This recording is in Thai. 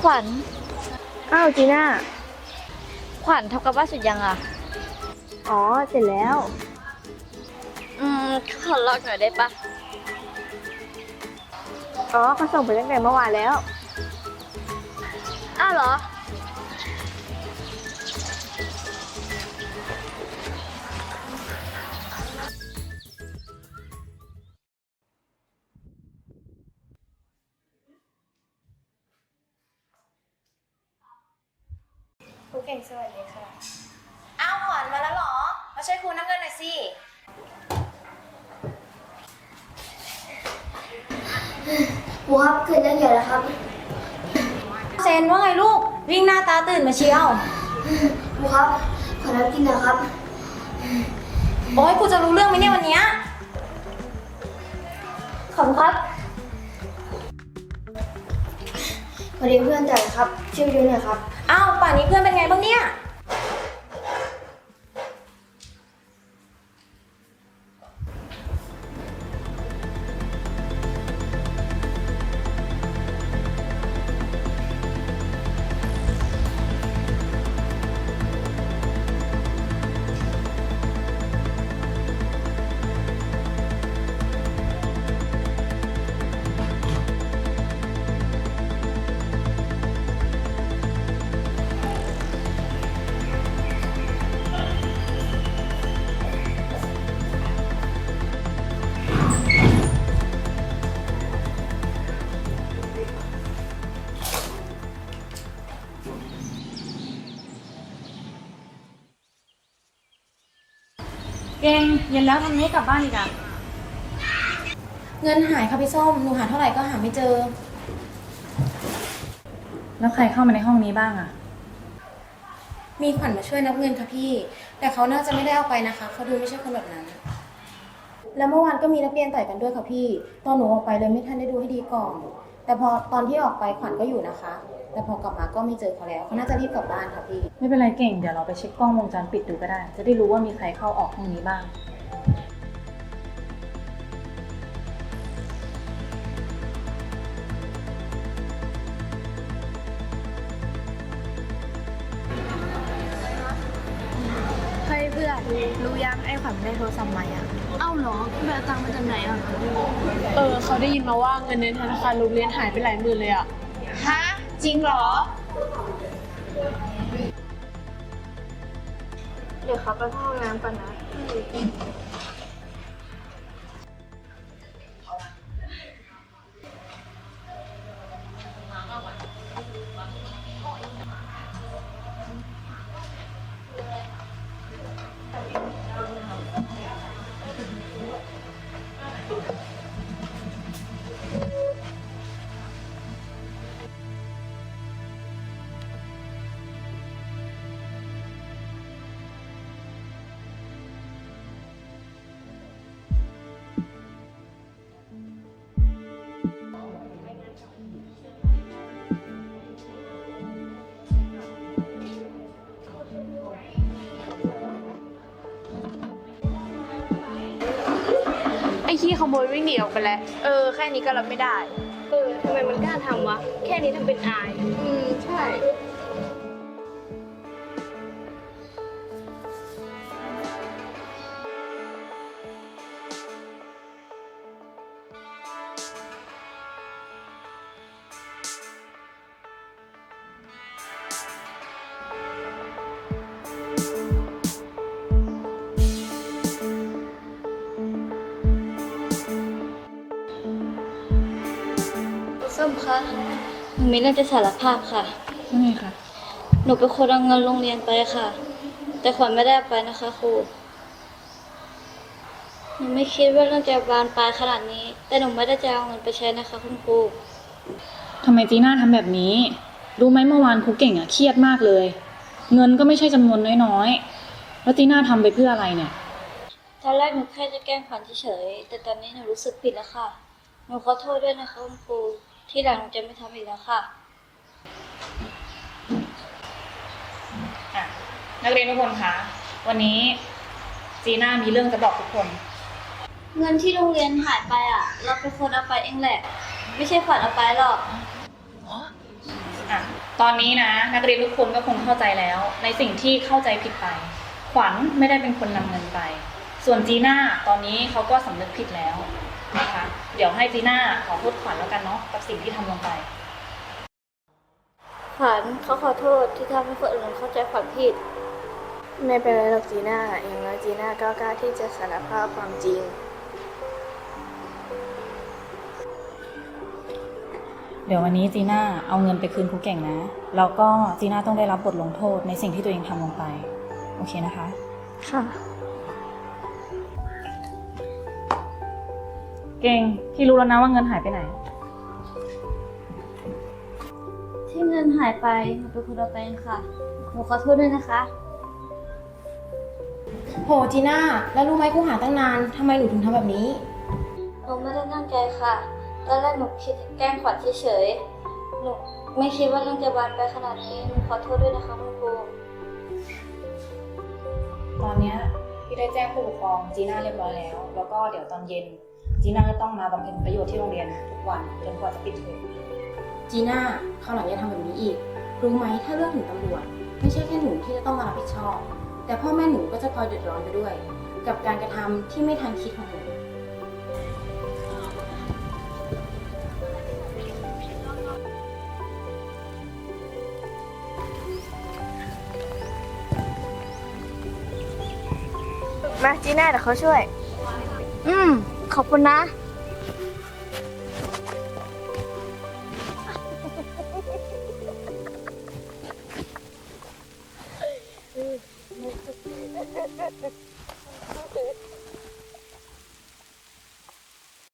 ขวัญ อ้าวจีน่า ขวัญทำกับบ้านเสร็จยังอะ อ๋อ เสร็จแล้ว อืมขอลอกหน่อยได้ปะอ๋อเขาส่งไปตั้งแต่เมื่อวานแล้ว อ้าวเหรอ ครูเก่งสวัสดีค่ะ อ้าวขวัญมาแล้วเหรอ มาช่วยครูน้ำเงินหน่อยสิ ครูครับเกิดเรื่องใหญ่แล้วครับ เซนว่าไงลูก วิ่งหน้าตาตื่นมาเชียว ครูครับ ขอน้ำกินหนะครับ โอ้ยครูจะรู้เรื่องไหมเนี่ยวันเนี้ยขอบคุณครับ พอดีเพื่อนจ่ายครับช่วยไปดูหน่อยครับ อ้าวป่านนี้เพื่อนเป็นไงบ้างเนี่ย เก่งเย็นแล้วทำไมไม่กลับบ้านอีกอะเงินหายค่ะพี่ส้ม หนูหาเท่าไหร่ก็หาไม่เจอ แล้วใครเข้ามาในห้องนี้บ้างอะมีขวัญมาช่วยนับเงินค่ะพี่ แต่เขาน่าจะไม่ได้เอาไปนะคะเขาดูไม่ใช่คนแบบนั้น แล้วเมื่อวานก็มีนักเรียนต่อยกันด้วยค่ะพี่ ตอนหนูออกไปเลยไม่ทันได้ดูให้ดีก่อน แต่พอตอนที่ออกไปขวัญก็อยู่นะคะ แต่พอกลับมาก็ไม่เจอเขาแล้ว เขาน่าจะรีบกลับบ้านค่ะพี่ ไม่เป็นไรเก่ง เดี๋ยวเราไปเช็คกล้องวงจรปิดดูก็ได้ จะได้รู้ว่ามีใครเข้าออกห้องนี้บ้าง เฮ้ยเพื่อนรู้ยังไอ้ขวัญได้โทรศัพท์ใหม่อะ เอ้าเหรอไปเอาตังค์มาจากไหนอะ เออเขาได้ยินมาว่าเงินในธนาคารโรงเรียนหายไปหลายหมื่นเลยอะ ฮะ จริงเหรอ เดี๋ยวเขาไปเข้าห้องน้ำก่อนนะ ขี้ขโมยวิ่งหนีออกไปแล้ว เออ แค่นี้ก็รับไม่ได้ เออทำไมมันกล้าทำวะ แค่นี้ทำเป็นอาย อืม ใช่ หนูมีเรื่องจะสารภาพค่ะ ว่าไงคะหนูเป็นคนเอาเงินโรงเรียนไปค่ะ แต่ขวัญไม่ได้เอาไปนะคะครู หนูไม่คิดว่าเรื่องจะบานปลายขนาดนี้ แต่หนูไม่ได้จะเอาเงินไปใช้นะคะคุณครู ทำไมจีน่าทำแบบนี้ รู้ไหมเมื่อวานครูเก่งอะเครียดมากเลย เงินก็ไม่ใช่จำนวนน้อยๆ แล้วจีน่าทำไปเพื่ออะไรเนี่ย ตอนแรกหนูแค่จะแกล้งขวัญเฉยๆแต่ตอนนี้หนูรู้สึกผิดแล้วค่ะ หนูขอโทษด้วยนะคะคุณครู ที่หลังหนูจะไม่ทำอีกแล้วค่ะ อะ นักเรียนทุกคนคะ วันนี้จีน่ามีเรื่องจะบอกทุกคน เงินที่โรงเรียนหายไปอะ เราเป็นคนเอาไปเองแหละ ไม่ใช่ขวัญเอาไปหรอก อะ ตอนนี้นะ นักเรียนทุกคนก็คงเข้าใจแล้ว ในสิ่งที่เข้าใจผิดไป ขวัญไม่ได้เป็นคนนำเงินไป ส่วนจีน่าตอนนี้เขาก็สำนึกผิดแล้วนะคะ เดี๋ยวให้จีน่าขอโทษขวัญแล้วกันเนาะกับสิ่งที่ทำลงไป ขวัญเขาขอโทษที่ทำให้คนอื่นเข้าใจขวัญผิด ไม่เป็นไรหรอกจีน่าอย่างน้อยจีน่าก็กล้าที่จะสารภาพความจริง เดี๋ยววันนี้จีน่าเอาเงินไปคืนครูเก่งนะ แล้วก็จีน่าต้องได้รับบทลงโทษในสิ่งที่ตัวเองทำลงไป โอเคนะคะ ค่ะ เก่งพี่รู้แล้วนะว่าเงินหายไปไหน ที่เงินหายไปหนูเป็นคนเอาไปเองค่ะ หนูขอโทษด้วยนะคะ โหจีน่า แล้วรู้ไหมกูหาตั้งนานทำไมหนูถึงทำแบบนี้ หนูไม่ได้ตั้งใจค่ะ ตอนแรกหนูคิดจะแกล้งขวัญเฉยๆ หนูไม่คิดว่าเรื่องจะบานไปลายขนาดนี้ หนูขอโทษด้วยนะคะคุณครูตอนเนี้ยพี่ได้แจ้งผู้ปกครองจีน่าเรียบร้อยแล้ว แล้วก็เดี๋ยวตอนเย็น จีน่าก็ต้องมาบำเพ็ญประโยชน์ที่โรงเรียนทุกวันจนกว่าจะปิดเทอมจีน่าคราหลังอย่าทำแบบนี้อีก รู้ไหมถ้าเรื่องถึงตำรวจ ไม่ใช่แค่หนูที่จะต้องมารับผิดชอบ แต่พ่อแม่หนูก็จะพลอยเดือดร้อนไปด้วย กับการกระทำที่ไม่ทันคิดของหนูมาจีน่าเดี๋ยวเขาช่วย อืม ขอบคุณนะ